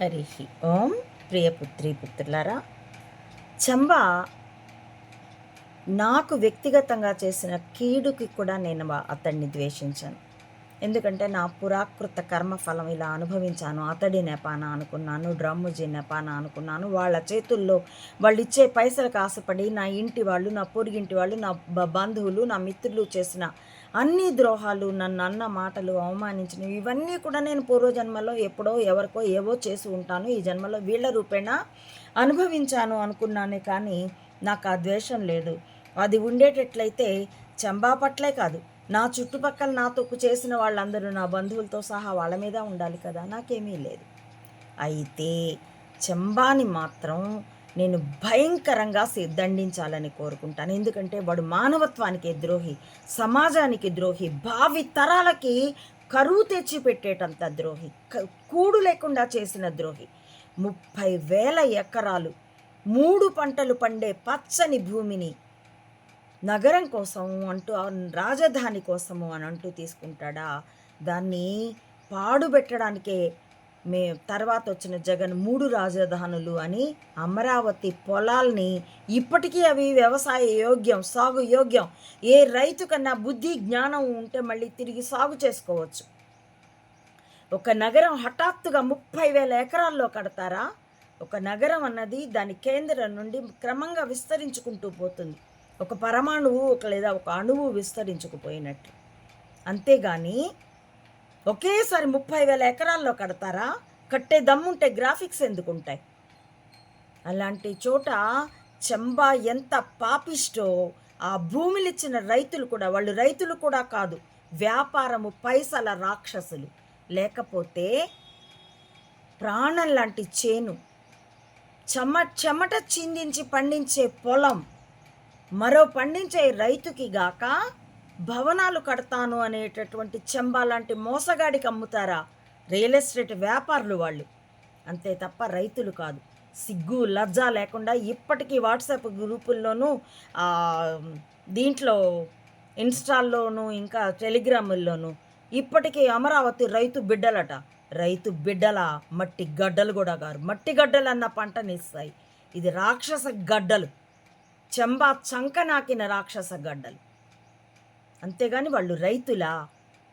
హరి ఓం ప్రియపుత్రి పుత్రులారా చంబ నాకు వ్యక్తిగతంగా చేసిన కీడుకి కూడా నేను వా- ద్వేషించాను. ఎందుకంటే నా పురాకృత కర్మఫలం ఇలా అనుభవించాను. అతడి నెపాన అనుకున్నాను డ్రమ్ముజీ నెపాన అనుకున్నాను. వాళ్ళ చేతుల్లో వాళ్ళు ఇచ్చే పైసలకు ఆశపడి నా ఇంటి వాళ్ళు నా పొరుగింటి వాళ్ళు నా బ- బంధువులు నా మిత్రులు చేసిన అన్ని ద్రోహాలు నన్ను అన్న మాటలు అవమానించినవి ఇవన్నీ కూడా నేను పూర్వజన్మలో ఎప్పుడో ఎవరికో ఏవో చేసి ఉంటాను. ఈ జన్మలో వీళ్ళ రూపేణా అనుభవించాను అనుకున్నానే కానీ నాకు ఆ ద్వేషం లేదు. అది ఉండేటట్లయితే చంబా పట్లే కాదు. నా చుట్టుపక్కల నాతో చేసిన వాళ్ళందరూ నా బంధువులతో సహా వాళ్ళ మీద ఉండాలి కదా నాకేమీ లేదు. అయితే చంబాని మాత్రం నేను భయంకరంగా దండించాలని కోరుకుంటాను. ఎందుకంటే వాడు మానవత్వానికి ద్రోహి సమాజానికి ద్రోహి భావి తరాలకి కరువు తెచ్చి పెట్టేటంత ద్రోహి కూడు లేకుండా చేసిన ద్రోహి. ముప్పై వేల ఎకరాలు మూడు పంటలు పండే పచ్చని భూమిని నగరం కోసం అంటూ రాజధాని కోసము అని అంటూ తీసుకుంటాడా? దాన్ని పాడుబెట్టడానికే మే తర్వాత వచ్చిన జగన్ మూడు రాజధానులు అని అమరావతి పొలాల్ని ఇప్పటికీ అవి వ్యవసాయ యోగ్యం సాగు యోగ్యం. ఏ రైతు కన్నా బుద్ధి జ్ఞానం ఉంటే మళ్ళీ తిరిగి సాగు చేసుకోవచ్చు. ఒక నగరం హఠాత్తుగా ముప్పై వేల ఎకరాల్లో కడతారా? ఒక నగరం అన్నది దాని కేంద్రం నుండి క్రమంగా విస్తరించుకుంటూ పోతుంది. ఒక పరమాణువు ఒక లేదా ఒక అణువు విస్తరించుకుపోయినట్టు. అంతేగాని ఒకేసారి ముప్పై వేల ఎకరాల్లో కడతారా? కట్టే దమ్ముంటే గ్రాఫిక్స్ ఎందుకు ఉంటాయి అలాంటి చోట చెంబా ఎంత పాపిష్టో ఆ భూమిలు ఇచ్చిన రైతులు కూడా వాళ్ళు రైతులు కూడా కాదు వ్యాపారము పైసల రాక్షసులు. లేకపోతే ప్రాణం లాంటి చేను చెమ చెమట చిందించి పండించే పొలం మరో పండించే రైతుకి గాక భవనాలు కడతాను అనేటటువంటి చెంబా లాంటి మోసగాడికి అమ్ముతారా? రియల్ ఎస్టేట్ వ్యాపారులు వాళ్ళు. అంతే తప్ప రైతులు కాదు. సిగ్గు లజ్జ లేకుండా ఇప్పటికీ వాట్సాప్ గ్రూపుల్లోనూ దీంట్లో ఇన్స్టాల్లోనూ ఇంకా టెలిగ్రాముల్లోనూ ఇప్పటికీ అమరావతి రైతు బిడ్డలట. రైతు బిడ్డల మట్టి గడ్డలు కూడా గారు మట్టి గడ్డలు అన్న పంటనిస్తాయి ఇది రాక్షస గడ్డలు. చెంబా చంకనాకిన రాక్షస గడ్డలు. అంతేగాని వాళ్ళు రైతులా?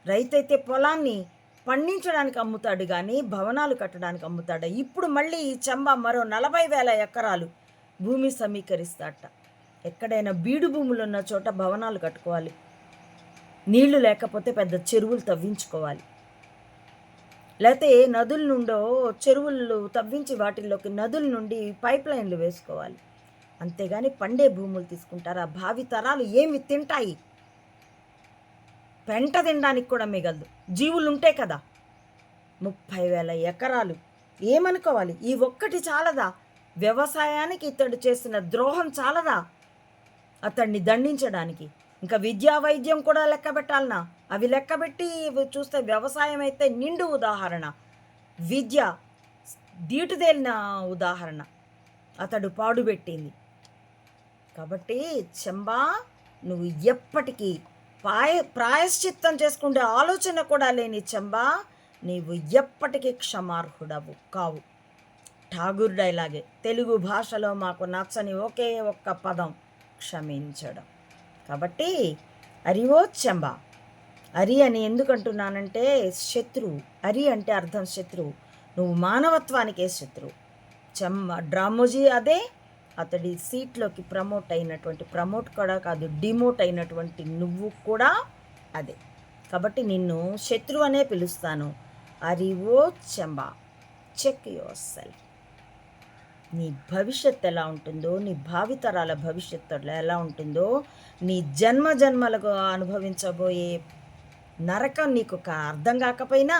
రైతైతే పొలాన్ని పండించడానికి అమ్ముతాడు కానీ భవనాలు కట్టడానికి అమ్ముతాడు. ఇప్పుడు మళ్ళీ ఈ చెంబ మరో నలభై వేల ఎకరాలు భూమి సమీకరిస్తాట. ఎక్కడైనా బీడు భూములు ఉన్న చోట భవనాలు కట్టుకోవాలి. నీళ్ళు లేకపోతే పెద్ద చెరువులు తవ్వించుకోవాలి. లేకపోతే నదుల నుండో చెరువులు తవ్వించి వాటిల్లోకి నదుల నుండి పైప్ లైన్లు వేసుకోవాలి. అంతేగాని పండే భూములు తీసుకుంటారా? భావి తరాలు ఏమి తింటాయి? పెంట తినడానికి కూడా మిగలదు. జీవులుంటే కదా. ముప్పై వేల ఎకరాలు. ఏమనుకోవాలి? ఈ ఒక్కటి చాలదా? వ్యవసాయానికి ఇతడు చేసిన ద్రోహం చాలదా? అతన్ని దండించడానికి. ఇంకా విద్యా వైద్యం కూడా లెక్క పెట్టాలనా? అవి లెక్కబెట్టి చూస్తే వ్యవసాయం అయితే నిండు ఉదాహరణ. విద్య దీటుదేలిన ఉదాహరణ. అతడు పాడుపెట్టింది కాబట్టి చెంబా నువ్వు ఎప్పటికీ పాయ ప్రాయశ్చిత్తం చేసుకుంటే ఆలోచన కూడా లేని చెంబా నీవు ఎప్పటికీ క్షమార్హుడవు. కావు. ఠాగూర్ డైలాగే తెలుగు భాషలో మాకు నచ్చని ఒకే ఒక్క పదం క్షమించడం. కాబట్టి అరివో చెంబ. అరి అని ఎందుకంటున్నానంటే శత్రువు అరి అంటే అర్థం శత్రువు నువ్వు మానవత్వానికే శత్రువు చెమ్మ డ్రామోజీ అదే అతడి సీట్లోకి ప్రమోట్ అయినటువంటి ప్రమోట్ కూడా కాదు డిమోట్ అయినటువంటి నువ్వు కూడా అదే. కాబట్టి నిన్ను శత్రువు అనే పిలుస్తాను. అరివో చెంబా చెక్ యువర్ సెల్ఫ్ నీ భవిష్యత్ ఎలా ఉంటుందో నీ భావితరాల భవిష్యత్తు ఎలా ఉంటుందో నీ జన్మ జన్మలకు అనుభవించబోయే నరకం నీకు ఒక అర్థం కాకపోయినా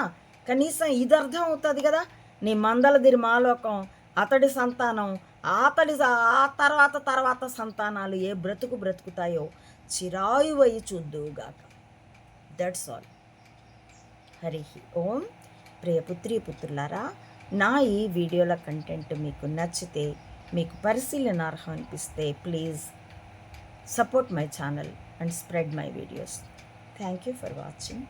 కనీసం ఇది అర్థం అవుతుంది కదా. నీ మందలదిరి మాలోకం అతడి సంతానం అతడి ఆ తర్వాత తర్వాత సంతానాలు ఏ బ్రతుకు బ్రతుకుతాయో చిరాయువయి చూద్దువుగాక దట్స్ ఆల్ హరి ఓం. ప్రియపుత్రి పుత్రులారా నా ఈ వీడియోల కంటెంట్ మీకు నచ్చితే మీకు పరిశీలనార్హం అనిపిస్తే please support my channel and spread my videos thank you for watching